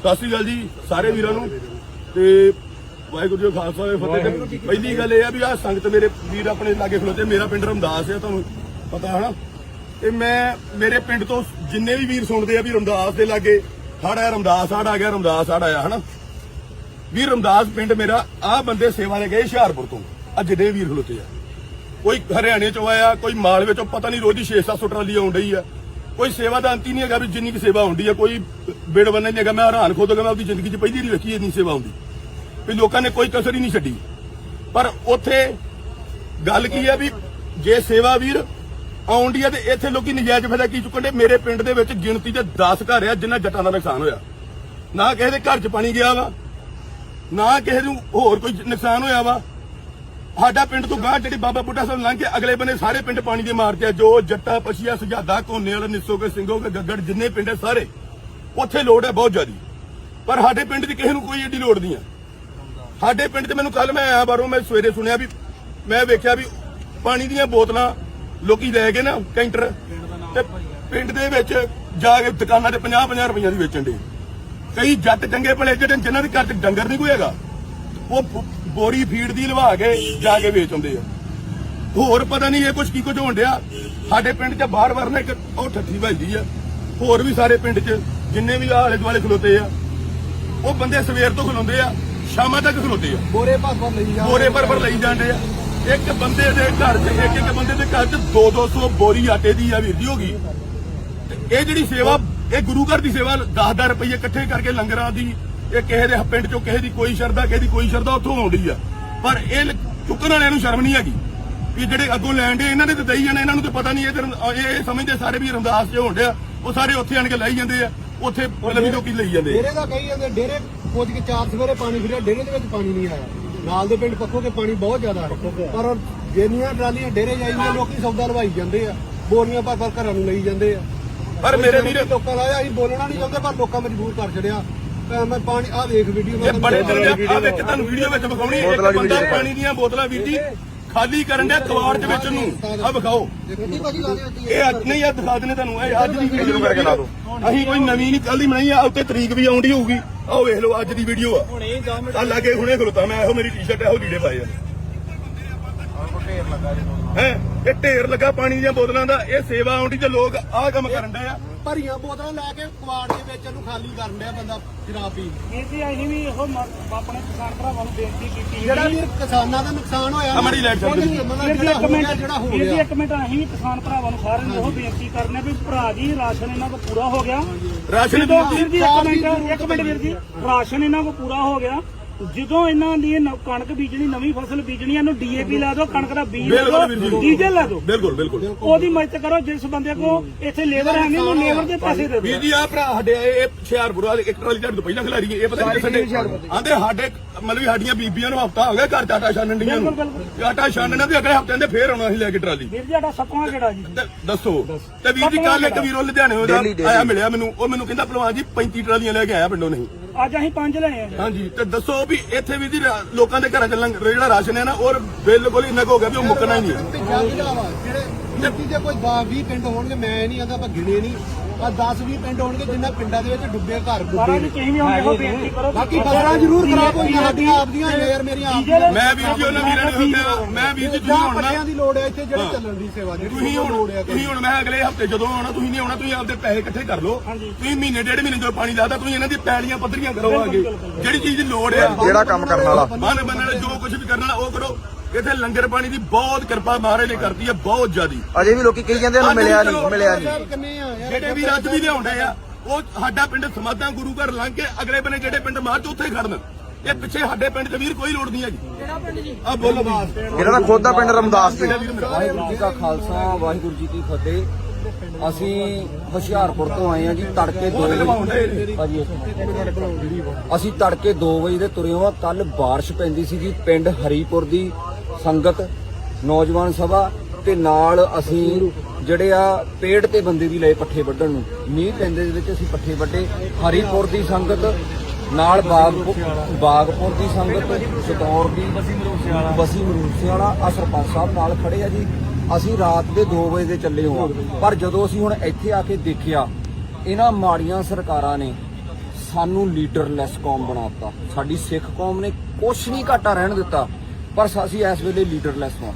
ਸਤਿ ਸ਼੍ਰੀ ਅਕਾਲ ਜੀ ਸਾਰੇ ਵੀਰਾਂ ਨੂੰ। ਤੇ ਵਾਹਿਗੁਰੂ ਜੀ ਕਾ ਖਾਲਸਾ ਵਾਹਿਗੁਰੂ ਜੀ ਕੀ ਫਤਿਹ। ਤੇ ਪਹਿਲੀ ਗੱਲ ਇਹ ਆ ਵੀ ਆ ਸੰਗਤ ਮੇਰੇ ਵੀਰ ਆਪਣੇ ਲਾਗੇ ਖਲੋਤੇ ਮੇਰਾ ਪਿੰਡ ਰਮਦਾਸ ਹੈ ਤੁਹਾਨੂੰ ਪਤਾ ਹੈ ਨਾ ਤੇ ਮੈਂ ਮੇਰੇ ਪਿੰਡ ਤੋਂ ਜਿੰਨੇ ਵੀ ਵੀਰ ਸੁਣਦੇ ਆ ਵੀ ਰਮਦਾਸ ਦੇ ਲਾਗੇ ਹੜ ਆਇਆ ਰਮਦਾਸ ਹੜ ਆ ਗਿਆ ਰਮਦਾਸ ਹੜ ਆਇਆ ਹਨਾ? ਵੀਰ ਰਮਦਾਸ ਪਿੰਡ ਮੇਰਾ ਆ ਬੰਦੇ ਸੇਵਾ ਲੈ ਗਏ ਹੁਸ਼ਿਆਰਪੁਰ ਤੋਂ ਆ ਜਿਹੜੇ ਵੀਰ ਖਲੋਤੇ ਆ। ਕੋਈ ਹਰਿਆਣੇ ਚੋਂ ਆਇਆ ਕੋਈ ਮਾਲਵੇ ਚੋਂ ਪਤਾ ਨਹੀਂ ਰੋਜ਼ ਦੀ 6-700 ਟਰਾਲੀ ਆਉਣ ਡਈ ਆ। ਕੋਈ ਸੇਵਾ ਦਾ ਅੰਤ ਹੀ ਨਹੀਂ ਹੈਗਾ ਵੀ ਜਿੰਨੀ ਕੀ ਸੇਵਾ ਹੁੰਦੀ ਆ, ਕੋਈ ਬੇੜ ਬੰਨੇ ਨਹੀਂ ਹੈਗਾ। ਮੈਂ ਹੈਰਾਨ ਖੁਦ ਹੋ ਮੈਂ ਆਪਣੀ ਜ਼ਿੰਦਗੀ 'ਚ ਪਹਿਲੀ ਵਾਰੀ ਵੇਖੀ ਇੰਨੀ ਸੇਵਾ ਹੁੰਦੀ। ਵੀ ਲੋਕਾਂ ਨੇ ਕੋਈ ਕਸਰ ਹੀ ਨਹੀਂ ਛੱਡੀ। ਪਰ ਉੱਥੇ ਗੱਲ ਕੀ ਹੈ ਵੀ ਜੇ ਸੇਵਾ ਵੀਰ ਆਉਂਦੀ ਆ ਤੇ ਇੱਥੇ ਲੋਕੀ ਨਜਾਇਜ਼ ਫਾਇਦਾ ਕੀ ਚੁੱਕਣ ਦੇ ਮੇਰੇ ਪਿੰਡ ਦੇ ਵਿੱਚ ਗਿਣਤੀ ਤੇ 10 ਘਰ ਆ ਜਿਨ੍ਹਾਂ ਜੱਟਾਂ ਦਾ ਨੁਕਸਾਨ ਹੋਇਆ। ਨਾ ਕਿਸੇ ਦੇ ਘਰ 'ਚ ਪਾਣੀ ਗਿਆ ਵਾ, ਨਾ ਕਿਸੇ ਨੂੰ ਹੋਰ ਕੋਈ ਨੁਕਸਾਨ ਹੋਇਆ ਵਾ। ਸਾਡਾ ਪਿੰਡ ਤੋਂ ਗਾਹ ਜਿਹੜੀ ਬਾਬਾ ਬੁੱਢਾ ਸਾਹਿਬ ਲੰਘ ਕੇ ਅਗਲੇ ਬੰਨੇ ਸਾਰੇ ਪਿੰਡ ਪਾਣੀ ਦੇ ਮਾਰ ਤੇ ਆ, ਜੋ ਜੱਟਾ, ਪਛੀਆ, ਸੁਜਾਦਾ ਕੋਨੇ ਵਾਲਾ ਨਿੱਸੋ ਕੇ ਸਿੰਘੋ ਕੇ ਗੱਗੜ, ਜਿੰਨੇ ਪਿੰਡ ਹੈ ਸਾਰੇ, ਉੱਥੇ ਲੋੜ ਹੈ ਬਹੁਤ ਜ਼ਿਆਦੀ। ਪਰ ਸਾਡੇ ਪਿੰਡ ਦੀ ਕਿਸੇ ਨੂੰ ਕੋਈ ਏਡੀ ਲੋੜ ਨਹੀਂ ਆ। ਸਾਡੇ ਪਿੰਡ 'ਚ ਮੈਨੂੰ ਕੱਲ ਮੈਂ ਆਇਆ ਬਾਹਰੋਂ, ਮੈਂ ਸਵੇਰੇ ਸੁਣਿਆ ਵੀ, ਮੈਂ ਵੇਖਿਆ ਵੀ ਪਾਣੀ ਦੀਆਂ ਬੋਤਲਾਂ ਲੋਕੀ ਲੈ ਗਏ ਨਾ, ਕੈਂਟਰ, ਤੇ ਪਿੰਡ ਦੇ ਵਿੱਚ ਜਾ ਕੇ ਦੁਕਾਨਾਂ ਤੇ 50 50 ਰੁਪਈਆ ਦੀ ਵੇਚਣ ਦੇ ਕਈ ਜੱਟ ਚੰਗੇ ਭਲੇ ਜਿਹੜੇ, ਜਿਨ੍ਹਾਂ ਦੇ ਘਰ 'ਚ ਡੰਗਰ ਨਹੀਂ ਕੋਈ ਹੈਗਾ। ਉਹ ਬੋਰੀ ਫੀਡ ਦੀ ਲਵਾ ਕੇ ਜਾ ਕੇ ਵੇਚ ਆਉਂਦੇ ਆ। ਹੋਰ ਪਤਾ ਨਹੀਂ ਇਹ ਕੁਝ ਕੀ ਕੁਝ ਹੋਣ ਡਿਆ। ਸਾਡੇ ਪਿੰਡ 'ਚ ਬਾਹਰ ਬਾਹਰ ਨਾ ਇੱਕ ਉਹ ਠੱਠੀ ਵੱਜਦੀ ਆ। ਹੋਰ ਵੀ ਸਾਰੇ ਪਿੰਡ 'ਚ ਜਿੰਨੇ ਵੀ ਆਲੇ ਦੁਆਲੇ ਖਲੋਤੇ ਆ ਉਹ ਬੰਦੇ ਸਵੇਰ ਤੋਂ ਖਲੋਂਦੇ ਆ ਸ਼ਾਮਾਂ ਤੱਕ ਖਲੋਤੇ ਆ। ਬੋਰੇ ਭਰ ਭਰ ਲਈ ਜਾ ਬੋਰੇ ਪਰ ਪਰ ਲਈ ਜਾਂਦੇ ਆ। ਇੱਕ ਬੰਦੇ ਦੇ ਘਰ 'ਚ ਇੱਕ ਇੱਕ ਬੰਦੇ ਦੇ ਘਰ 'ਚ 2-200 ਬੋਰੀ ਆਟੇ ਦੀ ਆ ਵੀਰ ਜੀ ਹੋ ਗਈ। ਇਹ ਜਿਹੜੀ ਸੇਵਾ ਇਹ ਗੁਰੂ ਘਰ ਦੀ ਸੇਵਾ 10-10 ਰੁਪਏ ਇਕੱਠੇ ਕਰਕੇ ਲੰਗਰਾਂ ਦੀ ਇਹ ਕਿਸੇ ਦੇ ਪਿੰਡ 'ਚੋਂ ਕਿਸੇ ਦੀ ਕੋਈ ਸ਼ਰਧਾ ਕਿਸੇ ਦੀ ਕੋਈ ਸ਼ਰਧਾ ਉੱਥੋਂ ਆਉਂਦੀ ਆ। ਪਰ ਇਹ ਚੁੱਕਣ ਵਾਲਿਆਂ ਨੂੰ ਸ਼ਰਮ ਨਹੀਂ ਹੈਗੀ। ਵੀ ਜਿਹੜੇ ਅੱਗੋਂ ਲੈਣ ਦੇ ਇਹਨਾਂ ਨੇ ਤਾਂ ਦਈ ਜਾਣੇ ਇਹਨਾਂ ਨੂੰ ਤਾਂ ਪਤਾ ਨਹੀਂ ਇਹ ਤਾਂ ਇਹ ਸਮਝਦੇ ਸਾਰੇ ਵੀ ਰਮਦਾਸ 'ਚ ਹੋਣ ਡਿਆ। ਉਹ ਸਾਰੇ ਉੱਥੇ ਆਣ ਕੇ ਲਾਈ ਜਾਂਦੇ ਆ। ਉੱਥੇ ਮਤਲਬ ਵੀ ਲੋਕੀ ਲਈ ਜਾਂਦੇ ਆ। ਡੇਰੇ ਦਾ ਕਹੀ ਜਾਂਦੇ ਡੇਰੇ ਪੁੱਜ ਕੇ ਚਾਰ ਸਵੇਰੇ ਪਾਣੀ ਫਿਰਿਆ ਡੇਰੇ ਦੇ ਵਿੱਚ ਪਾਣੀ ਨਹੀਂ ਆਇਆ। ਨਾਲ ਦੇ ਪਿੰਡ ਪੱਖੋ ਕੇ ਪਾਣੀ ਬਹੁਤ ਜ਼ਿਆਦਾ ਹੈ। ਪਰ ਜਿੰਨੀਆਂ ਟਰਾਲੀਆਂ ਡੇਰੇ ਜਾਈਆਂ ਲੋਕੀ ਸੌਦਾ ਲਵਾਈ ਜਾਂਦੇ ਆ। ਬੋਰੀਆਂ ਭਰ ਭਰ ਘਰਾਂ ਨੂੰ ਲਈ ਜਾਂਦੇ ਆ। ਪਰ ਮੇਰੇ ਵੀਰ ਲੋਕਾਂ ਲਾਇਆ ਅਸੀਂ ਬੋਲਣਾ ਨਹੀਂ ਚਾਹੁੰਦੇ ਪਰ ਲੋਕਾਂ ਮਜਬੂਰ ਕਰ ਛੜਿਆ ਮੈਂ ਪਾਣੀ ਆਹ ਵੇਖ ਵੀਡੀਓ ਇਹ ਬੜੇ ਦਿਨ ਦੇ ਆ ਵਿੱਚ ਤੁਹਾਨੂੰ ਵੀਡੀਓ ਵਿੱਚ ਵਿਖਾਉਣੀ ਇੱਕ ਬੰਦਾ ਪਾਣੀ ਦੀਆਂ ਬੋਤਲਾਂ ਵੀਰ ਜੀ ਖਾਲੀ ਕਰਨ ਡਿਆ ਕਵਾੜ ਦੇ ਵਿੱਚ ਨੂੰ। ਆ ਵਿਖਾਓ। ਕਿੰਨੀ ਭਾਜੀ ਲਾ ਦਿੱਤੀ ਇਹ ਅੱਜ ਨਹੀਂ ਆ ਦਿਖਾ ਦਿੰਦੇ ਤੁਹਾਨੂੰ। ਇਹ ਅੱਜ ਦੀ ਵੀਡੀਓ ਕਰਕੇ ਲਾ ਦਿਓ। ਅਸੀਂ ਕੋਈ ਨਵੀਂ ਨਹੀਂ ਕੱਲ ਦੀ ਬਣਾਈ ਆ ਉੱਤੇ ਤਰੀਕ ਵੀ ਆਉਂਦੀ ਹੋਊਗੀ। ਆਹ ਵੇਖ ਲਓ ਅੱਜ ਦੀ ਵੀਡੀਓ ਆ। ਆ ਲਾਗੇ ਹੁਣੇ ਖਲੋਤਾ ਮੈਂ ਇਹੋ ਮੇਰੀ ਟੀ-ਸ਼ਰਟ ਇਹੋ ਲੀੜੇ ਪਾਏ ਆ। ਹੈ? ਇਹ ਢੇਰ ਲੱਗਾ ਪਾਣੀ ਦੀਆਂ ਬੋਤਲਾਂ ਦਾ। ਇਹ ਸੇਵਾ ਆਉਂਦੀ ਤੇ ਲੋਕ ਆਹ ਕੰਮ ਕਰਨ ਡਏ ਆ। ਭਰੀਆਂ ਬੋਤਲਾਂ ਲੈ ਕੇ ਕਵਾੜ ਦੇ ਵਿੱਚ ਇਹਨੂੰ ਖਾਲੀ ਕਰਨ ਡਿਆ ਬੰਦਾ ਜਨਾਬ ਪੀ ਇਹ ਜੀ ਅਸੀਂ ਵੀ ਇਹੋ ਮ- ਆਪਣੇ ਕਿਸਾਨ ਭਰਾਵਾਂ ਨੂੰ ਬੇਨਤੀ ਕੀਤੀ ਸੀ। ਜਿਹੜਾ ਵੀਰ ਕਿਸਾਨਾਂ ਦਾ ਨੁਕਸਾਨ ਹੋਇਆ ਮਾੜੀ ਲਾਈਟ ਚੱਲ ਰਹੀ। ਹੈ। ਮਤਲਬ ਵੀਰ ਜੀ ਜਿਹੜਾ ਇੱਕ ਹੋ ਗਿਆ ਮਿੰਟ ਜਿਹੜਾ ਹੋ ਵੀਰ ਜੀ ਗਿਆ। ਇੱਕ ਮਿੰਟ ਅਸੀਂ ਵੀ ਕਿਸਾਨ ਭਰਾਵਾਂ ਨੂੰ ਸਾਰਿਆਂ ਨੂੰ ਇਹੋ ਬੇਨਤੀ ਕਰਨੇ ਵੀ ਭਰਾ ਜੀ ਰਾਸ਼ਨ ਇਹਨਾਂ ਕੋਲ ਪੂਰਾ ਹੋ ਗਿਆ। ਰਾਸ਼ਨ ਜਦੋਂ ਦੀ ਵੀਰ ਜੀ ਇੱਕ ਮਿੰਟ ਇੱਕ ਮਿੰਟ ਵੀਰ ਜੀ ਰਾਸ਼ਨ ਇਹਨਾਂ ਕੋਲ ਪੂਰਾ ਹੋ ਗਿਆ। ਜਦੋਂ ਇਹਨਾਂ ਦੀ ਨ- ਕਣਕ ਬੀਜਣੀ ਨਵੀਂ ਫਸਲ ਬੀਜਣੀ ਇਹਨੂੰ ਡੀਏਪੀ ਲਾ ਦਿਓ ਕਣਕ ਦਾ ਬੀਜ ਲਾ ਬਿਲਕੁਲ ਦਿਓ ਜੀ। ਡੀਜ਼ਲ ਲਾ ਦਿਓ। ਬਿਲਕੁਲ ਬਿਲਕੁਲ। ਉਹਦੀ ਮਦਦ ਕਰੋ ਜਿਸ ਬੰਦੇ ਕੋ ਇੱਥੇ ਲੇਬਰ ਹੈ ਨਹੀਂ ਉਹਨੂੰ ਲੇਬਰ ਦੇ ਪੈਸੇ ਦੇ ਵੀਰ ਦਿਓ ਜੀ ਆ ਭਰਾ ਸਾਡੇ ਇਹ ਇਹ ਹੁਸ਼ਿਆਰਪੁਰ ਵਾਲੇ ਇੱਕ ਟਰਾਲੀ ਤੁਹਾਡੇ ਤੋਂ ਪਹਿਲਾਂ ਖਿਲਾਰੀ ਹੈ ਇਹ ਪਤਾ ਨਹੀਂ ਸਾਡੇ ਆਂਦੇ ਸਾਡੇ ਮਤਲਬ ਵੀ ਸਾਡੀਆਂ ਬੀਬੀਆਂ ਨੂੰ ਹਫਤਾ ਹੋ ਗਿਆ ਘਰ ਚ ਆਟਾ ਛਾਣਨ ਡੀਆਂ ਨੂੰ। ਬਿਲਕੁਲ, ਤੇ ਆਟਾ ਛਾਣਨਾ ਤੇ ਅਗਲੇ ਹਫ਼ਤੇ ਦੇ ਫੇਰ ਆਉਣਾ ਸੀ ਲੈ ਕੇ ਟਰਾਲੀ। ਵੀਰ ਜੀ ਸਾਡਾ ਸੱਤਵਾਂ ਕਿਹੜਾ ਜੀ। ਤੇ ਦੱਸੋ ਤੇ ਵੀਰ ਜੀ ਕੱਲ ਇੱਕ ਵੀਰੋ ਲੁਧਿਆਣੇ ਦਾ ਆਇਆ ਮਿਲਿਆ ਮੈਨੂੰ ਉਹ ਮੈਨੂੰ ਕਹਿੰਦਾ ਭਲਵਾਨ ਜੀ 35 ਟਰਾਲੀਆਂ ਲੈ ਕੇ ਆਇਆ ਪਿੰਡੋਂ ਨਹੀਂ। ਅੱਜ ਅਸੀਂ ਪੰਜ ਲਏ ਆ ਹਾਂਜੀ ਤੇ ਦੱਸੋ ਵੀ ਇੱਥੇ ਵੀ ਜੀ ਰਾ- ਲੋਕਾਂ ਦੇ ਘਰਾਂ ਚ ਲੰਗ- ਜਿਹੜਾ ਰਾਸ਼ਨ ਹੈ ਨਾ ਉਹ ਬਿਲਕੁਲ ਇੰਨਾ ਕੁ ਹੋ ਗਿਆ ਵੀ ਉਹ ਮੁੱਕਣਾ ਹੀ ਨਹੀਂ ਹੈ। ਜਿਹੜਾ ਵਾ ਜਿਹੜੇ ਨਿੱਕੀ ਜੇ ਕੋਈ 20 ਪਿੰਡ ਹੋਣਗੇ ਮੈਂ ਨਹੀਂ ਆਂਦਾ ਆਪਾਂ ਗਿਣੇ ਨਹੀਂ ਆ 10 20 ਪਿੰਡ ਹੋਣਗੇ ਜਿਨ੍ਹਾਂ ਪਿੰਡਾਂ ਦੇ ਵਿੱਚ ਡੁੱਬੇ ਘਰ ਸਾਰਾ ਡੁੱਬੇ ਜੀ ਤੁਸੀਂ ਵੀ ਹੁਣ ਇਹੋ ਬੇਨਤੀ ਕਰੋ। ਬਾਕੀ ਫਸਲਾਂ ਜ਼ਰੂਰ ਖਰਾਬ ਹੋਈਆਂ ਸਾਡੀਆਂ ਆਪਦੀਆਂ ਯਾਰ ਮੇਰੀਆਂ ਆਪਦੀਆਂ। ਮੈਂ ਵੀਰ ਜੀ ਉਹਨਾਂ ਵੀਰਾਂ ਨੂੰ ਕਿਹਾ ਮੈਂ ਵੀਰ ਜੀ ਤੁਸੀਂ ਹੁਣ ਨਾ ਪੱਟਿਆਂ ਦੀ ਲੋੜ ਹੈ ਇੱਥੇ ਜਿਹੜੇ ਚੱਲਣ ਦੀ ਸੇਵਾ ਜਿਹੜੀ ਤੁਸੀਂ ਉਹ ਹੁਣ ਲੋੜ ਹੈ ਤੁਸੀਂ ਹੁਣ ਮੈਂ ਅਗਲੇ ਹਫ਼ਤੇ ਜਦੋਂ ਆਉਣਾ ਤੁਸੀਂ ਨਹੀਂ ਆਉਣਾ ਤੁਸੀਂ ਆਪਦੇ ਪੈਸੇ ਇਕੱਠੇ ਕਰ ਲਓ। ਤੁਸੀਂ ਮਹੀਨੇ ਡੇਢ ਮਹੀਨੇ ਜਦੋਂ ਪਾਣੀ ਲਾਦਾ ਤੁਸੀਂ ਇਹਨਾਂ ਦੀ ਪੈਲੀਆਂ ਪੱਧਰੀਆਂ ਕਰੋ ਆਗੇ ਜਿਹੜੀ ਚੀਜ਼ ਦੀ ਲੋੜ ਆ ਜਿਹੜਾ ਕੰਮ ਕਰਨ ਵਾਲਾ। ਮਨ ਬੰਨਣ ਜੋ ਕੁਝ ਵੀ ਕਰਨ ਵਾਲਾ ਉਹ ਕਰੋ। ਇੱਥੇ ਲੰਗਰ ਪਾਣੀ ਦੀ ਬਹੁਤ ਕਿਰਪਾ ਮਹਾਰਾਜ ਨੇ ਕਰਤੀ ਹੈ ਬਹੁਤ ਜ਼ਿਆਦੀ। ਅਜੇ ਵੀ ਲੋਕੀ ਕਹੀ ਜਾਂਦੇ ਉਹਨੂੰ ਮਿਲਿਆ ਨਹੀਂ ਮਿਲਿਆ ਨਹੀਂ। ਜਿਹੜੇ ਵੀ ਅੱਜ ਵੀ ਲਿਆਉਂਦੇ ਆ ਉਹ ਸਾਡਾ ਪਿੰਡ ਸਮਾਧਾਂ ਗੁਰੂ ਘਰ ਲੰਘ ਕੇ ਅਗਲੇ ਬੰਨੇ ਜਿਹੜੇ ਪਿੰਡ ਮਾਰਚ ਉੱਥੇ ਖੜਨ। ਇਹ ਪਿੱਛੇ ਸਾਡੇ ਪਿੰਡ 'ਚ ਵੀਰ ਕੋਈ ਲੋੜ ਨਹੀਂ ਹੈਗੀ। ਕਿਹੜਾ ਪਿੰਡ ਜੀ? ਆ ਬੋਲੋ ਇਹਨਾਂ ਦਾ ਖੁਦ ਦਾ ਪਿੰਡ ਰਮਦਾਸ ਸੀ ਵਾਹਿਗੁਰੂ ਜੀ ਕਾ ਖਾਲਸਾ ਵਾਹਿਗੁਰੂ ਜੀ ਕੀ ਫਤਿਹ। ਅਸੀਂ ਹੁਸ਼ਿਆਰਪੁਰ ਤੋਂ ਆਏ ਆ ਜੀ ਤੜਕੇ 2 ਵਜੇ। ਭਾਜੀ ਅਸੀਂ ਤੜਕੇ 2 ਵਜੇ ਦੇ ਤੁਰੇ ਹਾਂ। ਕੱਲ ਬਾਰਿਸ਼ ਪੈਂਦੀ ਸੀ ਜੀ ਪਿੰਡ ਹਰੀਪੁਰ ਦੀ। ਸੰਗਤ, ਨੌਜਵਾਨ ਸਭਾ ਤੇ ਨਾਲ ਅਸੀਂ ਜਿਹੜੇ ਆ ਪੇੜ ਤੇ ਬੰਦੇ ਵੀ ਲਏ ਪੱਠੇ ਵੱਢਣ ਨੂੰ। ਮੀਂਹ ਪੈਂਦੇ ਦੇ ਵਿੱਚ ਅਸੀਂ ਪੱਠੇ ਵੱਢੇ। ਹਰੀਪੁਰ ਦੀ ਸੰਗਤ, ਨਾਲ ਬਾਗ ਬਾਗਪੁਰ ਦੀ ਸੰਗਤ, ਸਤੌਰ ਦੀ, ਬਸੀ ਮਰੂਸੇ ਆ ਸਰਪੰਚ ਸਾਹਿਬ ਨਾਲ ਖੜੇ ਆ ਜੀ। ਅਸੀਂ ਰਾਤ ਦੇ 2 ਵਜੇ ਦੇ ਚੱਲੇ ਹਾਂ ਪਰ ਜਦੋਂ ਅਸੀਂ ਹੁਣ ਇੱਥੇ ਆ ਕੇ ਦੇਖਿਆ, ਇਹਨਾਂ ਮਾੜੀਆਂ ਸਰਕਾਰਾਂ ਨੇ ਸਾਨੂੰ ਲੀਡਰਲੈਸ ਕੌਮ ਬਣਾਤਾ ਸਾਡੀ ਸਿੱਖ ਕੌਮ ਨੇ ਕੁਛ ਨਹੀਂ ਘਾਟਾ ਰਹਿਣ ਦਿੱਤਾ। ਪਰ ਅਸੀਂ ਇਸ ਵੇਲੇ ਲੀਡਰਲੈਸ ਹਾਂ।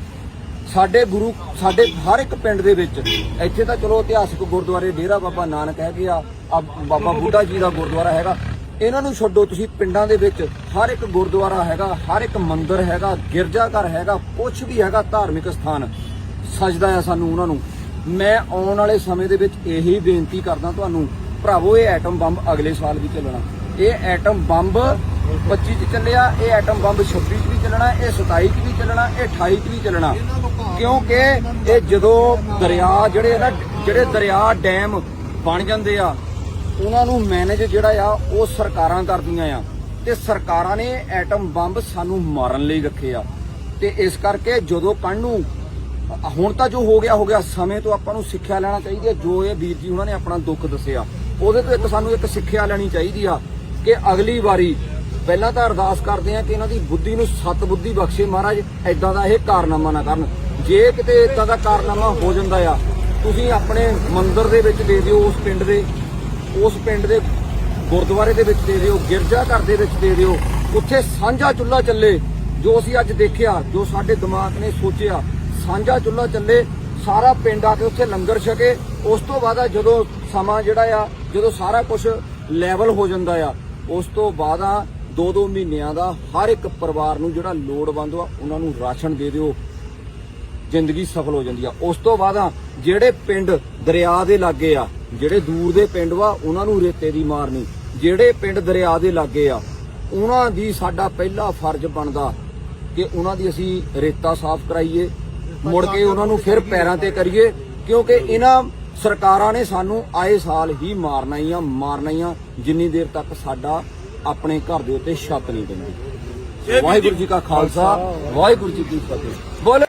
ਸਾਡੇ ਗੁਰੂ, ਸਾਡੇ ਹਰ ਇੱਕ ਪਿੰਡ ਦੇ ਵਿੱਚ, ਇੱਥੇ ਤਾਂ ਚਲੋ ਇਤਿਹਾਸਿਕ ਗੁਰਦੁਆਰੇ ਡੇਰਾ ਬਾਬਾ ਨਾਨਕ ਹੈਗੇ ਆ ਆ ਬਾਬਾ ਬੁੱਢਾ ਜੀ ਦਾ ਗੁਰਦੁਆਰਾ ਹੈਗਾ। ਇਹਨਾਂ ਨੂੰ ਛੱਡੋ, ਤੁਸੀਂ ਪਿੰਡਾਂ ਦੇ ਵਿੱਚ ਹਰ ਇੱਕ ਗੁਰਦੁਆਰਾ ਹੈਗਾ, ਹਰ ਇੱਕ ਮੰਦਿਰ ਹੈਗਾ, ਗਿਰਜਾ ਘਰ ਹੈਗਾ ਕੁਝ ਵੀ ਹੈਗਾ ਧਾਰਮਿਕ ਸਥਾਨ ਸਜਦਾ ਆ ਸਾਨੂੰ ਉਹਨਾਂ ਨੂੰ। ਮੈਂ ਆਉਣ ਵਾਲੇ ਸਮੇਂ ਦੇ ਵਿੱਚ ਇਹੀ ਬੇਨਤੀ ਕਰਦਾ ਤੁਹਾਨੂੰ, ਭਰਾਵੋ, ਇਹ ਐਟਮ ਬੰਬ ਅਗਲੇ ਸਾਲ ਵੀ ਚੱਲਣਾ। ਇਹ ਐਟਮ ਬੰਬ 25 ਚ ਚੱਲਿਆ, ਇਹ ਐਟਮ ਬੰਬ 26 ਚ ਵੀ ਚੱਲਣਾ, ਇਹ 27 ਚ ਵੀ ਚੱਲਣਾ, ਇਹ 28 ਚ ਵੀ ਚੱਲਣਾ। ਕਿਉਂਕਿ ਇਹ ਜਦੋਂ ਦਰਿਆ ਜਿਹੜੇ ਨਾ, ਜਿਹੜੇ ਦਰਿਆ ਡੈਮ ਬਣ ਜਾਂਦੇ ਆ, ਉਹਨਾਂ ਨੂੰ ਮੈਨੇਜ ਜਿਹੜਾ ਆ, ਉਹ ਸਰਕਾਰਾਂ ਕਰਦੀਆਂ ਆ। ਤੇ ਸਰਕਾਰਾਂ ਨੇ ਐਟਮ ਬੰਬ ਸਾਨੂੰ ਮਾਰਨ ਲਈ ਰੱਖੇ ਆ। ਤੇ ਇਸ ਕਰਕੇ ਜਦੋਂ ਕੱਲ ਨੂੰ, ਹੁਣ ਤਾਂ ਜੋ ਹੋ ਗਿਆ ਹੋ ਗਿਆ, ਸਮੇਂ ਤੋਂ ਆਪਾਂ ਨੂੰ ਸਿੱਖਿਆ ਲੈਣਾ ਚਾਹੀਦੀ ਹੈ ਜੋ ਇਹ ਵੀਰ ਜੀ ਉਹਨਾਂ ਨੇ ਆਪਣਾ ਦੁੱਖ ਦੱਸਿਆ। ਉਹਦੇ ਤੋਂ ਇੱਕ ਸਾਨੂੰ ਇੱਕ ਸਿੱਖਿਆ ਲੈਣੀ ਚਾਹੀਦੀ ਆ ਕਿ ਅਗਲੀ ਵਾਰੀ ਪਹਿਲਾਂ ਤਾਂ ਅਰਦਾਸ ਕਰਦੇ ਆ ਕਿ ਇਹਨਾਂ ਦੀ ਬੁੱਧੀ ਨੂੰ ਸਤ ਬੁੱਧੀ ਬਖਸ਼ੇ ਮਹਾਰਾਜ ਐਦਾਂ ਦਾ ਇਹ ਕਾਰਨਾਮਾ ਨਾ ਕਰਨ। ਜੇ ਕਿਤੇ ਇਦਾਂ ਦਾ ਕਾਰਨਾਮਾ ਹੋ ਜਾਂਦਾ ਆ, ਤੁਸੀਂ ਆਪਣੇ ਮੰਦਿਰ ਦੇ ਵਿੱਚ ਦੇ ਦਿਓ, ਉਸ ਪਿੰਡ ਦੇ, ਉਸ ਪਿੰਡ ਦੇ ਗੁਰਦੁਆਰੇ ਦੇ ਵਿੱਚ ਦੇ ਦਿਓ, ਗਿਰਜਾ ਘਰ ਦੇ ਵਿੱਚ ਦੇ ਦਿਓ, ਉੱਥੇ ਸਾਂਝਾ ਚੁੱਲ੍ਹਾ ਚੱਲੇ, ਜੋ ਅਸੀਂ ਅੱਜ ਦੇਖਿਆ, ਜੋ ਸਾਡੇ ਦਿਮਾਗ ਨੇ ਸੋਚਿਆ, ਸਾਂਝਾ ਚੁੱਲ੍ਹਾ ਚੱਲੇ, ਸਾਰਾ ਪਿੰਡ ਆ ਕੇ ਉੱਥੇ ਲੰਗਰ ਛਕੇ, ਉਸ ਤੋਂ ਬਾਅਦ ਜਦੋਂ ਸਮਾਂ ਜਿਹੜਾ ਆ, ਜਦੋਂ ਸਾਰਾ ਕੁਝ ਲੈਵਲ ਹੋ ਜਾਂਦਾ ਆ, ਉਸ ਤੋਂ ਬਾਅਦ ਆ ਦੋ ਦੋ ਮਹੀਨਿਆਂ ਦਾ ਹਰ ਇੱਕ ਪਰਿਵਾਰ ਨੂੰ ਜਿਹੜਾ ਲੋੜਵੰਦ ਆ, ਉਹਨਾਂ ਨੂੰ ਰਾਸ਼ਨ ਦੇ ਦਿਓ। ਜ਼ਿੰਦਗੀ ਸਫਲ ਹੋ ਜਾਂਦੀ ਆ। ਉਸ ਤੋਂ ਬਾਅਦ ਜਿਹੜੇ ਪਿੰਡ ਦਰਿਆ ਦੇ ਲਾਗੇ ਆ, ਜਿਹੜੇ ਦੂਰ ਦੇ ਪਿੰਡ ਵਾ, ਉਹਨਾਂ ਨੂੰ ਰੇਤੇ ਦੀ ਮਾਰ ਨਹੀਂ। ਜਿਹੜੇ ਪਿੰਡ ਦਰਿਆ ਦੇ ਲਾਗੇ ਆ, ਉਹਨਾਂ ਦੀ ਸਾਡਾ ਪਹਿਲਾ ਫਰਜ਼ ਬਣਦਾ ਕਿ ਉਹਨਾਂ ਦੀ ਅਸੀਂ ਰੇਤਾ ਸਾਫ਼ ਕਰਾਈਏ, ਮੁੜ ਕੇ ਉਹਨਾਂ ਨੂੰ ਫਿਰ ਪੈਰਾਂ ਤੇ ਕਰੀਏ, ਕਿਉਂਕਿ ਇਹਨਾਂ ਸਰਕਾਰਾਂ ਨੇ ਸਾਨੂੰ ਆਏ ਸਾਲ ਹੀ ਮਾਰਨਾ ਹੀ ਆ, ਮਾਰਨਾ ਹੀ ਆ, ਜਿੰਨੀ ਦੇਰ ਤੱਕ ਸਾਡਾ ਆਪਣੇ ਘਰ ਦੇ ਉੱਤੇ ਛੱਤ ਨਹੀਂ ਪੈਂਦੀ। ਵਾਹਿਗੁਰੂ ਜੀ ਕਾ ਖਾਲਸਾ ਵਾਹਿਗੁਰੂ ਜੀ ਕੀ ਫਤਿਹ। ਬੋਲੇ